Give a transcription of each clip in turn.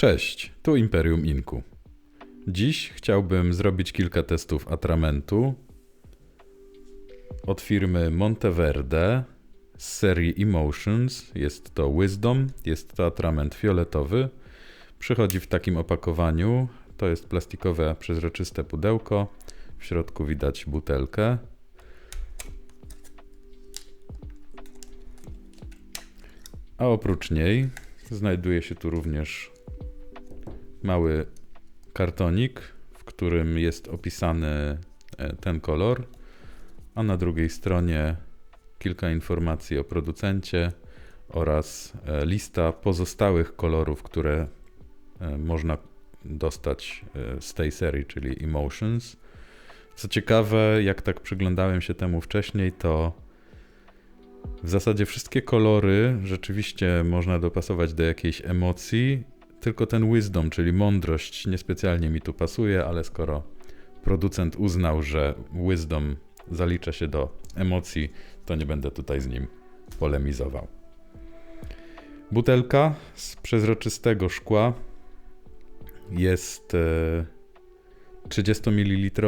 Cześć, tu Imperium Inku. Dziś chciałbym zrobić kilka testów atramentu od firmy Monteverde z serii Emotions. Jest to Wisdom, jest to atrament fioletowy. Przychodzi w takim opakowaniu. To jest plastikowe, przezroczyste pudełko. W środku widać butelkę. A oprócz niej znajduje się tu również mały kartonik, w którym jest opisany e, ten kolor, a na drugiej stronie kilka informacji o producencie oraz e, lista pozostałych kolorów, które e, można dostać z tej serii, czyli Emotions. Co ciekawe, jak tak przyglądałem się temu wcześniej, to w zasadzie wszystkie kolory rzeczywiście można dopasować do jakiejś emocji tylko ten wisdom, czyli mądrość, niespecjalnie mi tu pasuje, ale skoro producent uznał, że wisdom zalicza się do emocji, to nie będę tutaj z nim polemizował. Butelka z przezroczystego szkła jest 30 ml.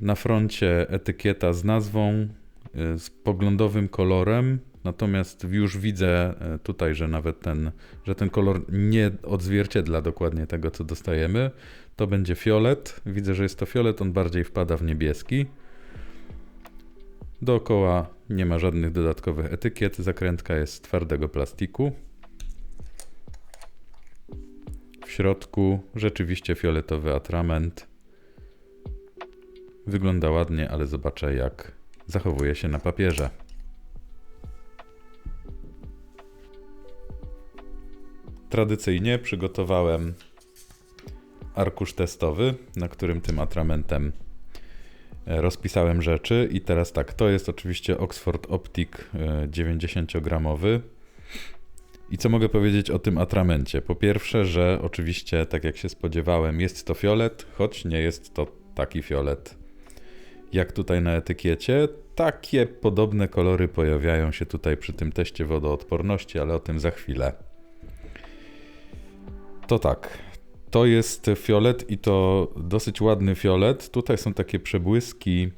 Na froncie etykieta z nazwą, e, z poglądowym kolorem Natomiast już widzę e, tutaj, że nawet ten, że ten kolor nie odzwierciedla dokładnie tego, co dostajemy. To będzie fiolet. Widzę, że jest to fiolet, on bardziej wpada w niebieski. Dookoła nie ma żadnych dodatkowych etykiet. Zakrętka jest z twardego plastiku. W środku rzeczywiście fioletowy atrament. Wygląda ładnie, ale zobaczę jak zachowuje się na papierze. Tradycyjnie przygotowałem arkusz testowy, na którym tym atramentem e, rozpisałem rzeczy i teraz tak, to jest oczywiście Oxford Optic 90-gramowy. E, I co mogę powiedzieć o tym atramencie? Po pierwsze, że oczywiście, tak jak się spodziewałem, jest to fiolet, choć nie jest to taki fiolet jak tutaj na etykiecie. Takie podobne kolory pojawiają się tutaj przy tym teście wodoodporności, ale o tym za chwilę. To tak. To jest fiolet i to dosyć ładny fiolet. Tutaj są takie przebłyski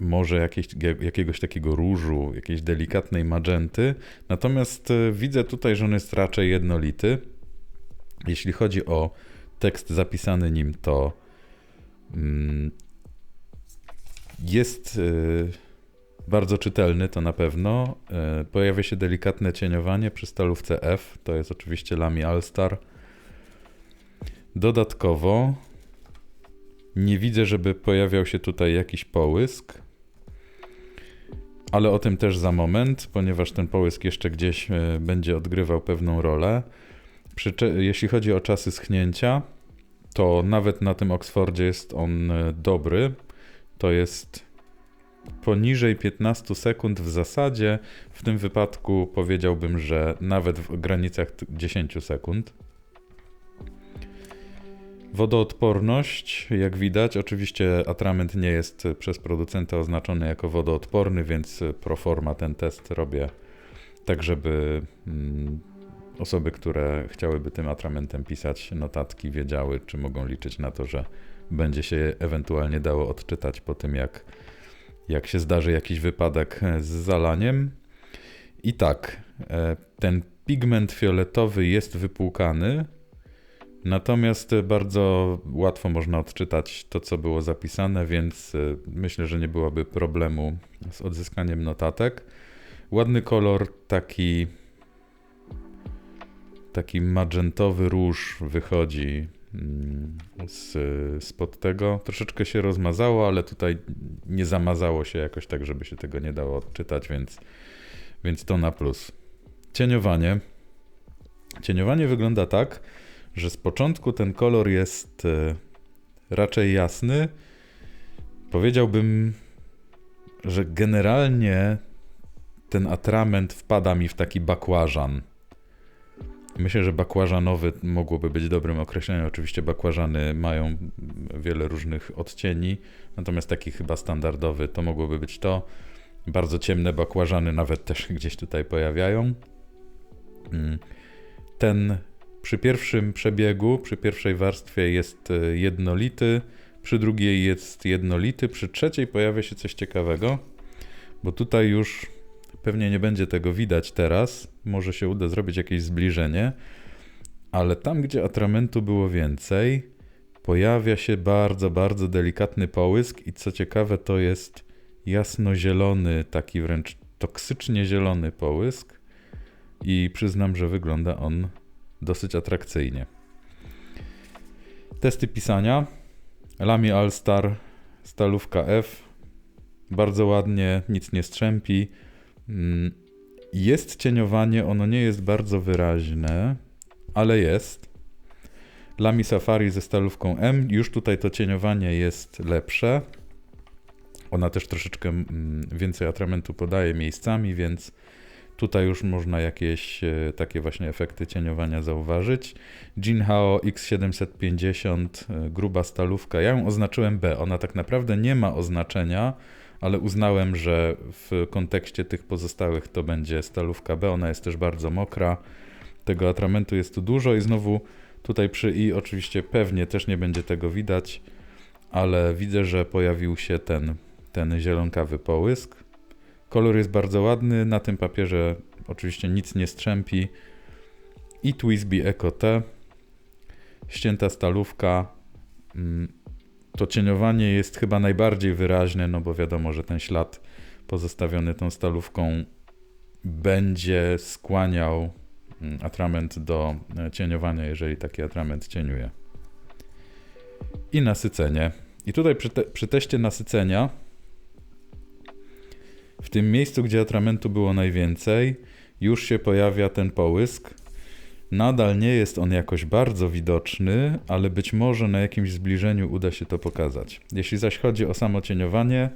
może jakieś, jakiegoś takiego różu, jakiejś delikatnej magenty. Natomiast e, widzę tutaj, że on jest raczej jednolity. Jeśli chodzi o tekst zapisany nim, to mm, jest e, bardzo czytelny, to na pewno. E, pojawia się delikatne cieniowanie przy stalówce F. To jest oczywiście Lamy Allstar. Dodatkowo nie widzę, żeby pojawiał się tutaj jakiś połysk, ale o tym też za moment, ponieważ ten połysk jeszcze gdzieś e, będzie odgrywał pewną rolę. jeśli chodzi o czasy schnięcia, to nawet na tym Oxfordzie jest on e, dobry. To jest poniżej 15 sekund w zasadzie. W tym wypadku powiedziałbym, że nawet w granicach 10 sekund. Wodoodporność, jak widać, oczywiście atrament nie jest przez producenta oznaczony jako wodoodporny, więc pro forma ten test robię tak, żeby mm, osoby, które chciałyby tym atramentem pisać notatki, wiedziały, czy mogą liczyć na to, że będzie się ewentualnie dało odczytać po tym, jak, jak się zdarzy jakiś wypadek z zalaniem. I tak, e, ten pigment fioletowy jest wypłukany, Natomiast bardzo łatwo można odczytać to, co było zapisane, więc e, myślę, że nie byłoby problemu z odzyskaniem notatek. Ładny kolor, taki taki magentowy róż wychodzi z, spod tego. Troszeczkę się rozmazało, ale tutaj nie zamazało się jakoś tak, żeby się tego nie dało odczytać, więc, więc to na plus. Cieniowanie. Cieniowanie wygląda tak, że z początku ten kolor jest e, raczej jasny. Powiedziałbym, że generalnie ten atrament wpada mi w taki bakłażan. Myślę, że bakłażanowy mogłoby być dobrym określeniem. Oczywiście bakłażany mają wiele różnych odcieni, natomiast taki chyba standardowy to mogłoby być to. Bardzo ciemne bakłażany nawet też gdzieś tutaj pojawiają. Mm. ten przy pierwszym przebiegu, przy pierwszej warstwie jest e, jednolity, przy drugiej jest jednolity, przy trzeciej pojawia się coś ciekawego, bo tutaj już pewnie nie będzie tego widać teraz, może się uda zrobić jakieś zbliżenie, ale tam, gdzie atramentu było więcej, pojawia się bardzo, bardzo delikatny połysk i co ciekawe, to jest jasnozielony, taki wręcz toksycznie zielony połysk i przyznam, że wygląda on dosyć atrakcyjnie. Testy pisania. Lamy All-Star, stalówka F. Bardzo ładnie, nic nie strzępi. Mm, jest cieniowanie, ono nie jest bardzo wyraźne, ale jest. Lamy Safari ze stalówką M. Już tutaj to cieniowanie jest lepsze. Ona też troszeczkę mm, więcej atramentu podaje miejscami, więc tutaj już można jakieś e, takie właśnie efekty cieniowania zauważyć. Jinhao X750, e, gruba stalówka. Ja ją oznaczyłem B. Ona tak naprawdę nie ma oznaczenia, ale uznałem, że w kontekście tych pozostałych to będzie stalówka B. Ona jest też bardzo mokra. Tego atramentu jest tu dużo i znowu tutaj przy i oczywiście pewnie też nie będzie tego widać, ale widzę, że pojawił się ten ten zielonkawy połysk. Kolor jest bardzo ładny, na tym papierze oczywiście nic nie strzępi. I Twisby Eco T, ścięta stalówka. Mm, to cieniowanie jest chyba najbardziej wyraźne, no bo wiadomo, że ten ślad pozostawiony tą stalówką będzie skłaniał mm, atrament do e, cieniowania, jeżeli taki atrament cieniuje. I nasycenie. I tutaj przy, te, przy teście nasycenia w tym miejscu, gdzie atramentu było najwięcej, już się pojawia ten połysk. Nadal nie jest on jakoś bardzo widoczny, ale być może na jakimś zbliżeniu uda się to pokazać. Jeśli zaś chodzi o samo cieniowanie,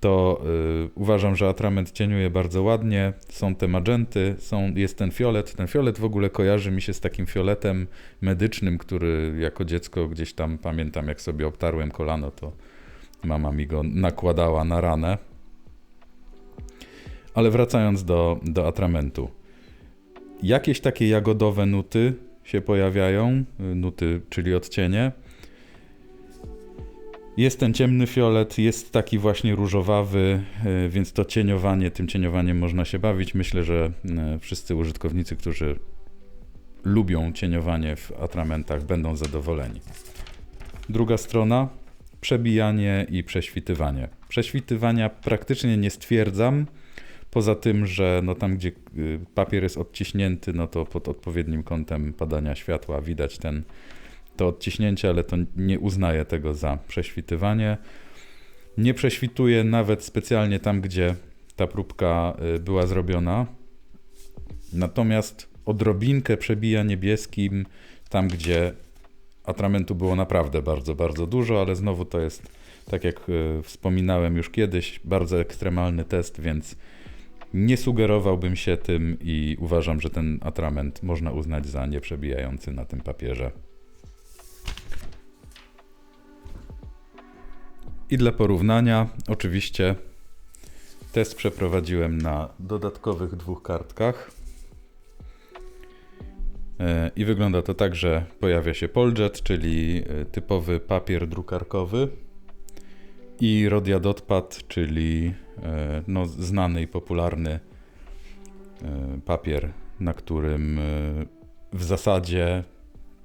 to yy, uważam, że atrament cieniuje bardzo ładnie. Są te magenty, są, jest ten fiolet. Ten fiolet w ogóle kojarzy mi się z takim fioletem medycznym, który jako dziecko gdzieś tam pamiętam, jak sobie obtarłem kolano, to mama mi go nakładała na ranę. Ale wracając do, do atramentu. Jakieś takie jagodowe nuty się pojawiają, nuty, czyli odcienie. Jest ten ciemny fiolet, jest taki właśnie różowawy, e, więc to cieniowanie, tym cieniowaniem można się bawić. Myślę, że e, wszyscy użytkownicy, którzy lubią cieniowanie w atramentach, będą zadowoleni. Druga strona przebijanie i prześwitywanie. Prześwitywania praktycznie nie stwierdzam Poza tym, że no tam, gdzie y, papier jest odciśnięty, no to pod odpowiednim kątem padania światła widać ten, to odciśnięcie, ale to nie uznaje tego za prześwitywanie. Nie prześwituje nawet specjalnie tam, gdzie ta próbka y, była zrobiona. Natomiast odrobinkę przebija niebieskim tam, gdzie atramentu było naprawdę bardzo, bardzo dużo, ale znowu to jest, tak jak y, wspominałem już kiedyś, bardzo ekstremalny test, więc nie sugerowałbym się tym i uważam, że ten atrament można uznać za nieprzebijający na tym papierze. I dla porównania, oczywiście test przeprowadziłem na dodatkowych dwóch kartkach. E, I wygląda to tak, że pojawia się Poljet, czyli e, typowy papier drukarkowy i Rodiadotpad, czyli e, no, znany i popularny e, papier, na którym e, w zasadzie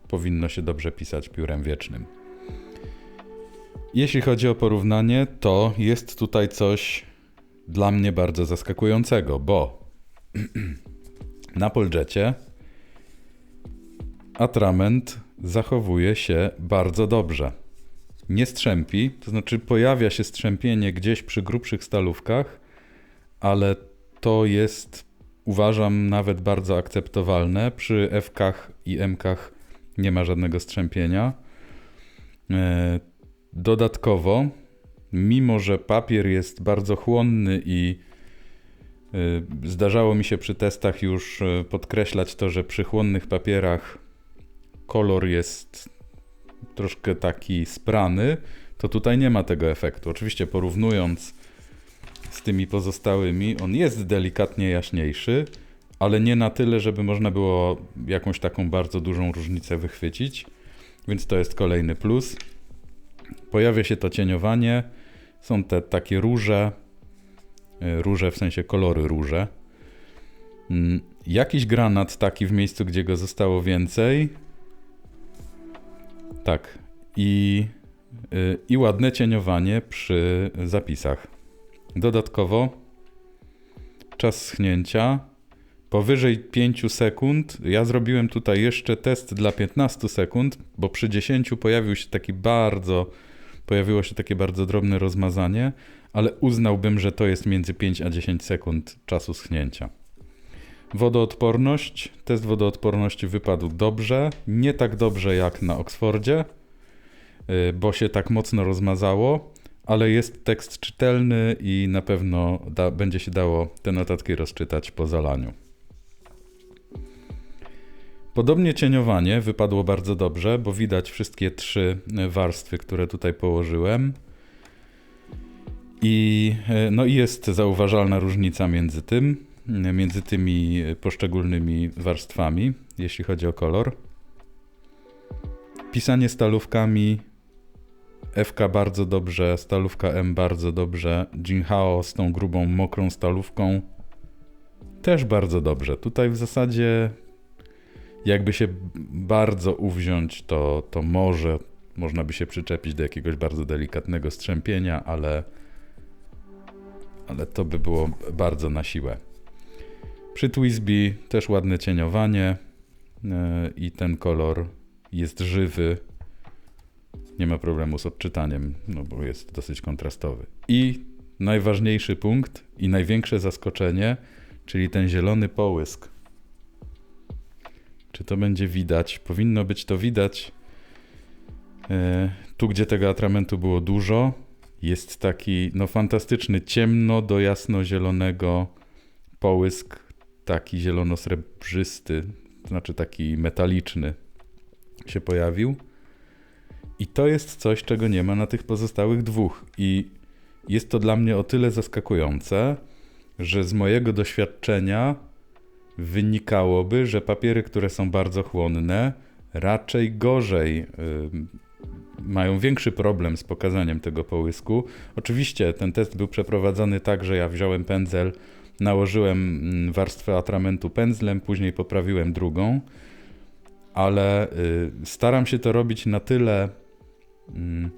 powinno się dobrze pisać piórem wiecznym. Jeśli chodzi o porównanie, to jest tutaj coś dla mnie bardzo zaskakującego, bo na Poljetie atrament zachowuje się bardzo dobrze nie strzępi, to znaczy pojawia się strzępienie gdzieś przy grubszych stalówkach, ale to jest uważam nawet bardzo akceptowalne. Przy F-kach i M-kach nie ma żadnego strzępienia. E, dodatkowo, mimo że papier jest bardzo chłonny i e, zdarzało mi się przy testach już e, podkreślać to, że przy chłonnych papierach kolor jest troszkę taki sprany, to tutaj nie ma tego efektu. Oczywiście porównując z tymi pozostałymi, on jest delikatnie jaśniejszy, ale nie na tyle, żeby można było jakąś taką bardzo dużą różnicę wychwycić, więc to jest kolejny plus. Pojawia się to cieniowanie, są te takie róże, y, róże w sensie kolory róże. Mm, jakiś granat taki w miejscu, gdzie go zostało więcej. Tak. I, y, i ładne cieniowanie przy zapisach. Dodatkowo czas schnięcia powyżej 5 sekund. Ja zrobiłem tutaj jeszcze test dla 15 sekund, bo przy 10 pojawił się taki bardzo, pojawiło się takie bardzo drobne rozmazanie, ale uznałbym, że to jest między 5 a 10 sekund czasu schnięcia. Wodoodporność. Test wodoodporności wypadł dobrze. Nie tak dobrze jak na Oxfordzie, y, bo się tak mocno rozmazało, ale jest tekst czytelny i na pewno da, będzie się dało te notatki rozczytać po zalaniu. Podobnie cieniowanie wypadło bardzo dobrze, bo widać wszystkie trzy warstwy, które tutaj położyłem. I, y, no i jest zauważalna różnica między tym między tymi poszczególnymi warstwami, jeśli chodzi o kolor. Pisanie stalówkami FK bardzo dobrze, stalówka M bardzo dobrze, Jinhao z tą grubą, mokrą stalówką też bardzo dobrze. Tutaj w zasadzie jakby się bardzo uwziąć, to, to może można by się przyczepić do jakiegoś bardzo delikatnego strzępienia, ale, ale to by było bardzo na siłę. Przy Twisby też ładne cieniowanie e, i ten kolor jest żywy. Nie ma problemu z odczytaniem, no bo jest dosyć kontrastowy. I najważniejszy punkt i największe zaskoczenie, czyli ten zielony połysk. Czy to będzie widać? Powinno być to widać. E, tu, gdzie tego atramentu było dużo, jest taki no fantastyczny ciemno do jasno-zielonego połysk taki zielono-srebrzysty, to znaczy taki metaliczny się pojawił. I to jest coś, czego nie ma na tych pozostałych dwóch. I jest to dla mnie o tyle zaskakujące, że z mojego doświadczenia wynikałoby, że papiery, które są bardzo chłonne, raczej gorzej yy, mają większy problem z pokazaniem tego połysku. Oczywiście ten test był przeprowadzony tak, że ja wziąłem pędzel nałożyłem mm, warstwę atramentu pędzlem, później poprawiłem drugą, ale y, staram się to robić na tyle mm,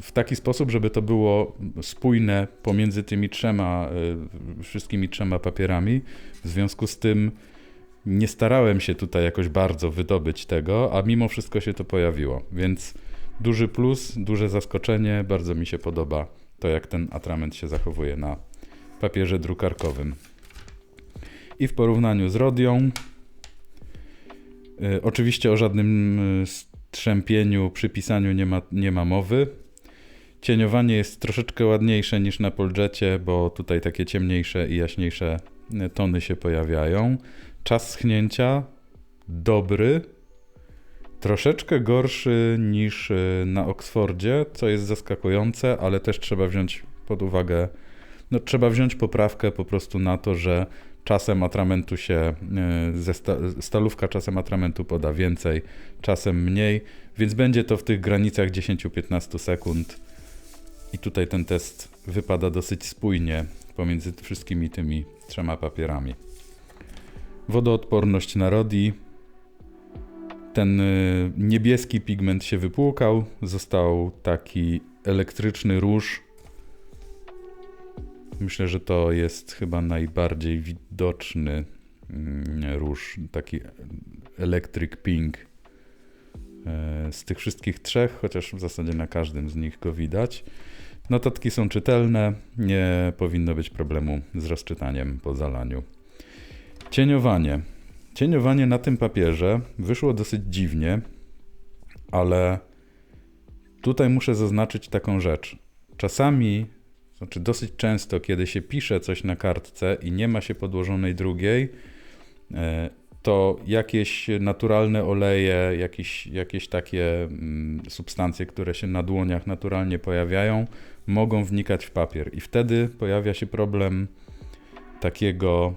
w taki sposób, żeby to było spójne pomiędzy tymi trzema, y, wszystkimi trzema papierami. W związku z tym nie starałem się tutaj jakoś bardzo wydobyć tego, a mimo wszystko się to pojawiło. Więc duży plus, duże zaskoczenie, bardzo mi się podoba to, jak ten atrament się zachowuje na papierze drukarkowym. I w porównaniu z Rodią, y, oczywiście o żadnym y, strzępieniu przy pisaniu nie ma, nie ma mowy. Cieniowanie jest troszeczkę ładniejsze niż na Poljetcie, bo tutaj takie ciemniejsze i jaśniejsze y, tony się pojawiają. Czas schnięcia dobry, troszeczkę gorszy niż na Oxfordzie, co jest zaskakujące, ale też trzeba wziąć pod uwagę no, trzeba wziąć poprawkę po prostu na to, że czasem atramentu się, e, ze sta, stalówka czasem atramentu poda więcej, czasem mniej, więc będzie to w tych granicach 10-15 sekund. I tutaj ten test wypada dosyć spójnie pomiędzy wszystkimi tymi trzema papierami. Wodoodporność na Rodi. Ten e, niebieski pigment się wypłukał, został taki elektryczny róż, Myślę, że to jest chyba najbardziej widoczny mm, róż, taki electric pink e, z tych wszystkich trzech, chociaż w zasadzie na każdym z nich go widać. Notatki są czytelne, nie powinno być problemu z rozczytaniem po zalaniu. Cieniowanie. Cieniowanie na tym papierze wyszło dosyć dziwnie, ale tutaj muszę zaznaczyć taką rzecz. Czasami znaczy dosyć często, kiedy się pisze coś na kartce i nie ma się podłożonej drugiej, e, to jakieś naturalne oleje, jakieś, jakieś takie mm, substancje, które się na dłoniach naturalnie pojawiają, mogą wnikać w papier. I wtedy pojawia się problem takiego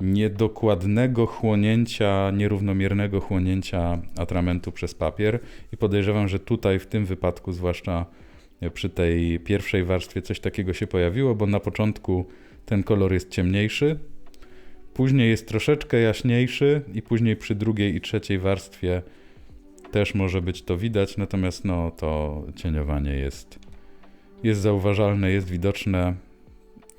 niedokładnego chłonięcia, nierównomiernego chłonięcia atramentu przez papier i podejrzewam, że tutaj w tym wypadku, zwłaszcza przy tej pierwszej warstwie, coś takiego się pojawiło, bo na początku ten kolor jest ciemniejszy, później jest troszeczkę jaśniejszy i później przy drugiej i trzeciej warstwie też może być to widać, natomiast no to cieniowanie jest, jest zauważalne, jest widoczne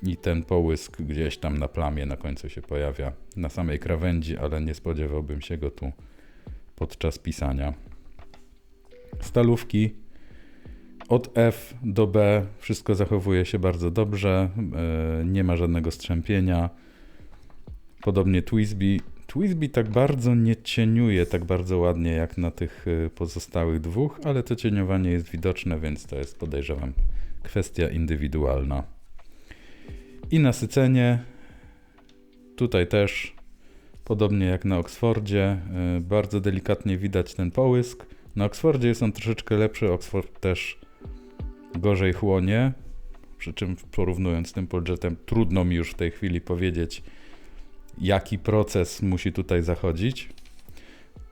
i ten połysk gdzieś tam na plamie na końcu się pojawia na samej krawędzi, ale nie spodziewałbym się go tu podczas pisania. Stalówki od F do B wszystko zachowuje się bardzo dobrze, e, nie ma żadnego strzępienia. Podobnie Twisby. Twisby tak bardzo nie cieniuje tak bardzo ładnie jak na tych e, pozostałych dwóch, ale to cieniowanie jest widoczne, więc to jest podejrzewam kwestia indywidualna. I nasycenie. Tutaj też, podobnie jak na Oxfordzie, y, bardzo delikatnie widać ten połysk. Na Oxfordzie jest on troszeczkę lepszy, Oxford też gorzej chłonie, przy czym porównując z tym budżetem, trudno mi już w tej chwili powiedzieć, jaki proces musi tutaj zachodzić,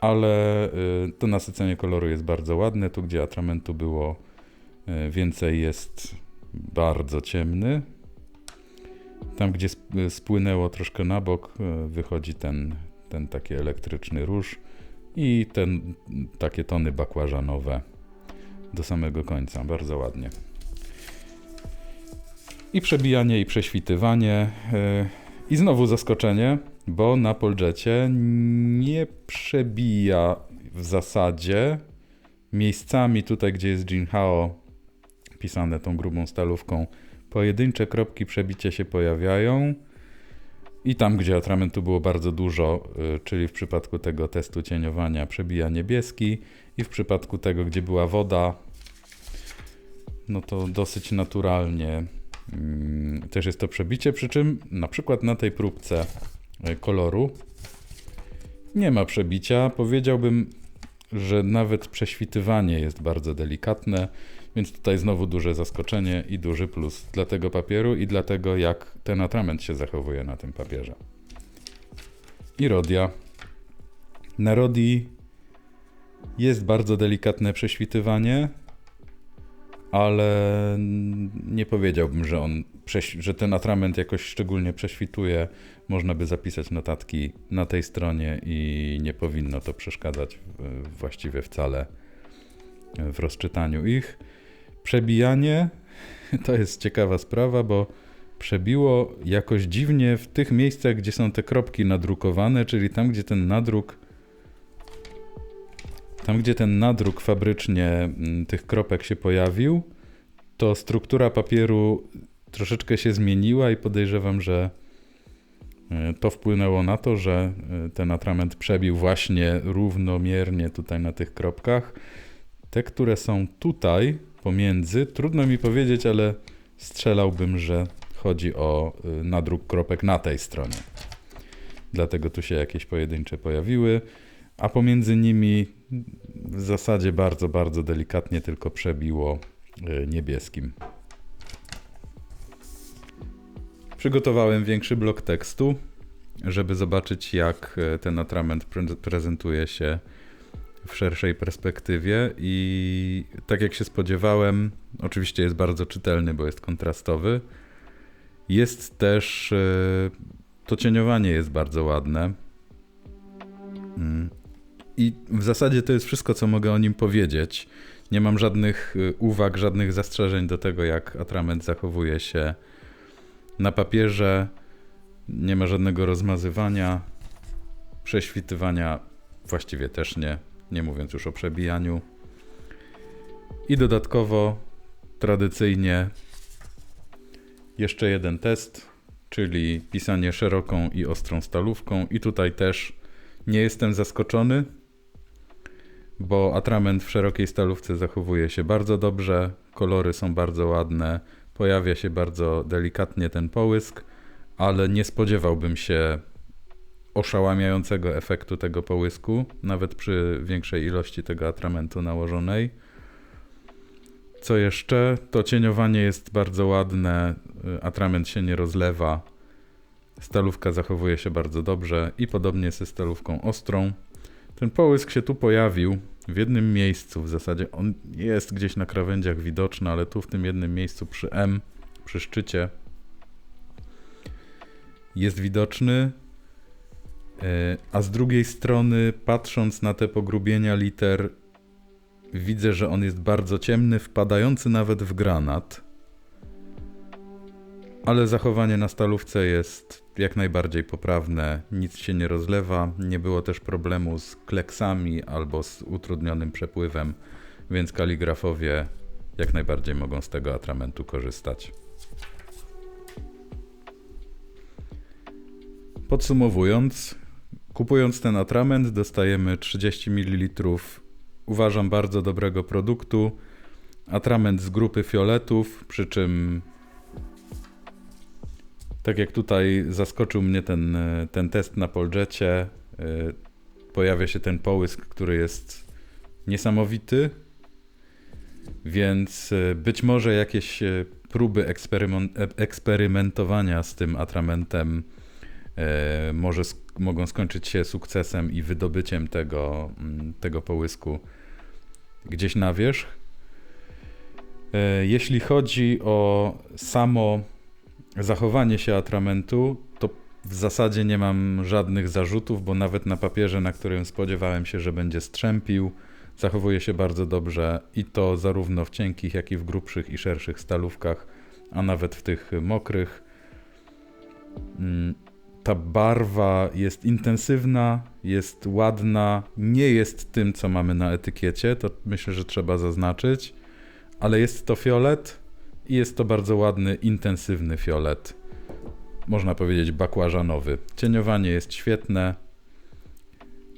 ale y, to nasycenie koloru jest bardzo ładne. Tu, gdzie atramentu było y, więcej, jest bardzo ciemny. Tam, gdzie spłynęło troszkę na bok, wychodzi ten, ten taki elektryczny róż i ten, takie tony bakłażanowe do samego końca. Bardzo ładnie. I przebijanie, i prześwitywanie. E, I znowu zaskoczenie, bo na Poljetie nie przebija w zasadzie miejscami tutaj, gdzie jest Jinhao pisane tą grubą stalówką, Pojedyncze kropki przebicia się pojawiają. I tam, gdzie atramentu było bardzo dużo, y, czyli w przypadku tego testu cieniowania przebija niebieski, i w przypadku tego, gdzie była woda, no to dosyć naturalnie mm, też jest to przebicie. Przy czym na przykład na tej próbce y, koloru nie ma przebicia. Powiedziałbym, że nawet prześwitywanie jest bardzo delikatne. Więc tutaj znowu duże zaskoczenie i duży plus dla tego papieru i dla tego, jak ten atrament się zachowuje na tym papierze. I Rodia. Na Rodii jest bardzo delikatne prześwitywanie, ale nie powiedziałbym, że on, że ten atrament jakoś szczególnie prześwituje. Można by zapisać notatki na tej stronie i nie powinno to przeszkadzać właściwie wcale w rozczytaniu ich. Przebijanie to jest ciekawa sprawa, bo przebiło jakoś dziwnie w tych miejscach, gdzie są te kropki nadrukowane, czyli tam, gdzie ten nadruk tam, gdzie ten nadruk fabrycznie mm, tych kropek się pojawił, to struktura papieru troszeczkę się zmieniła i podejrzewam, że e, to wpłynęło na to, że e, ten atrament przebił właśnie równomiernie tutaj na tych kropkach. Te, które są tutaj, pomiędzy. Trudno mi powiedzieć, ale strzelałbym, że chodzi o y, nadruk kropek na tej stronie. Dlatego tu się jakieś pojedyncze pojawiły, a pomiędzy nimi w zasadzie bardzo, bardzo delikatnie tylko przebiło y, niebieskim. Przygotowałem większy blok tekstu, żeby zobaczyć, jak y, ten atrament prezentuje się w szerszej perspektywie i tak jak się spodziewałem, oczywiście jest bardzo czytelny, bo jest kontrastowy. Jest też e, to cieniowanie jest bardzo ładne. Mm. I w zasadzie to jest wszystko, co mogę o nim powiedzieć. Nie mam żadnych e, uwag, żadnych zastrzeżeń do tego, jak atrament zachowuje się na papierze. Nie ma żadnego rozmazywania, prześwitywania właściwie też nie nie mówiąc już o przebijaniu. I dodatkowo tradycyjnie jeszcze jeden test, czyli pisanie szeroką i ostrą stalówką. I tutaj też nie jestem zaskoczony, bo atrament w szerokiej stalówce zachowuje się bardzo dobrze, kolory są bardzo ładne, pojawia się bardzo delikatnie ten połysk, ale nie spodziewałbym się oszałamiającego efektu tego połysku, nawet przy większej ilości tego atramentu nałożonej. Co jeszcze? To cieniowanie jest bardzo ładne, atrament się nie rozlewa. Stalówka zachowuje się bardzo dobrze i podobnie ze stalówką ostrą. Ten połysk się tu pojawił w jednym miejscu. W zasadzie on jest gdzieś na krawędziach widoczny, ale tu w tym jednym miejscu przy M, przy szczycie jest widoczny. E, A z drugiej strony, patrząc na te pogrubienia liter, widzę, że on jest bardzo ciemny, wpadający nawet w granat. Ale zachowanie na stalówce jest jak najbardziej poprawne, nic się nie rozlewa, nie było też problemu z kleksami albo z utrudnionym przepływem, więc kaligrafowie jak najbardziej mogą z tego atramentu korzystać. Podsumowując, kupując ten atrament dostajemy 30 ml uważam bardzo dobrego produktu. Atrament z grupy fioletów, przy czym tak jak tutaj zaskoczył mnie ten, ten test na Poljetcie, y, pojawia się ten połysk, który jest niesamowity, więc y, być może jakieś y, próby e- eksperymentowania z tym atramentem może sk- mogą skończyć się sukcesem i wydobyciem tego, mm, tego połysku gdzieś na wierzch. E, Jeśli chodzi o samo zachowanie się atramentu, to w zasadzie nie mam żadnych zarzutów, bo nawet na papierze, na którym spodziewałem się, że będzie strzępił, zachowuje się bardzo dobrze i to zarówno w cienkich, jak i w grubszych i szerszych stalówkach, a nawet w tych mokrych. Ta barwa jest intensywna, jest ładna, nie jest tym, co mamy na etykiecie, to myślę, że trzeba zaznaczyć, ale jest to fiolet i jest to bardzo ładny, intensywny fiolet. Można powiedzieć bakłażanowy. Cieniowanie jest świetne.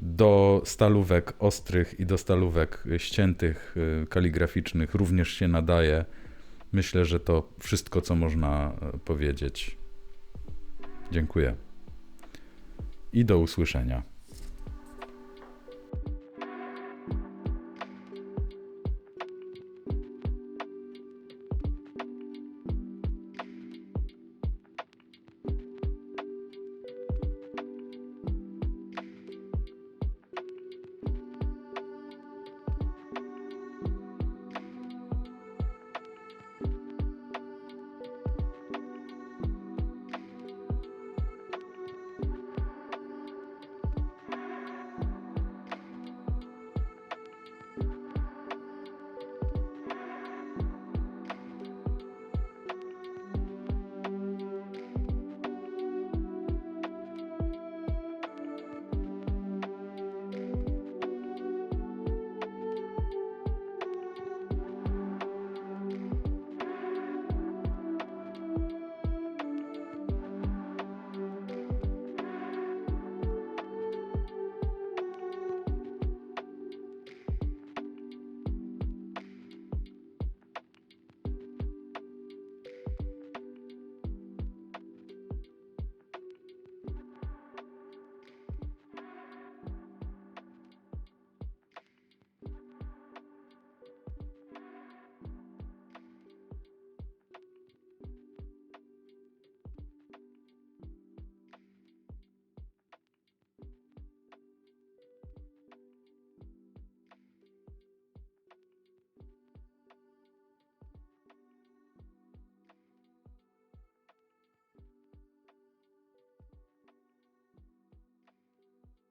Do stalówek ostrych i do stalówek ściętych, y, kaligraficznych również się nadaje. Myślę, że to wszystko, co można y, powiedzieć. Dziękuję. I do usłyszenia.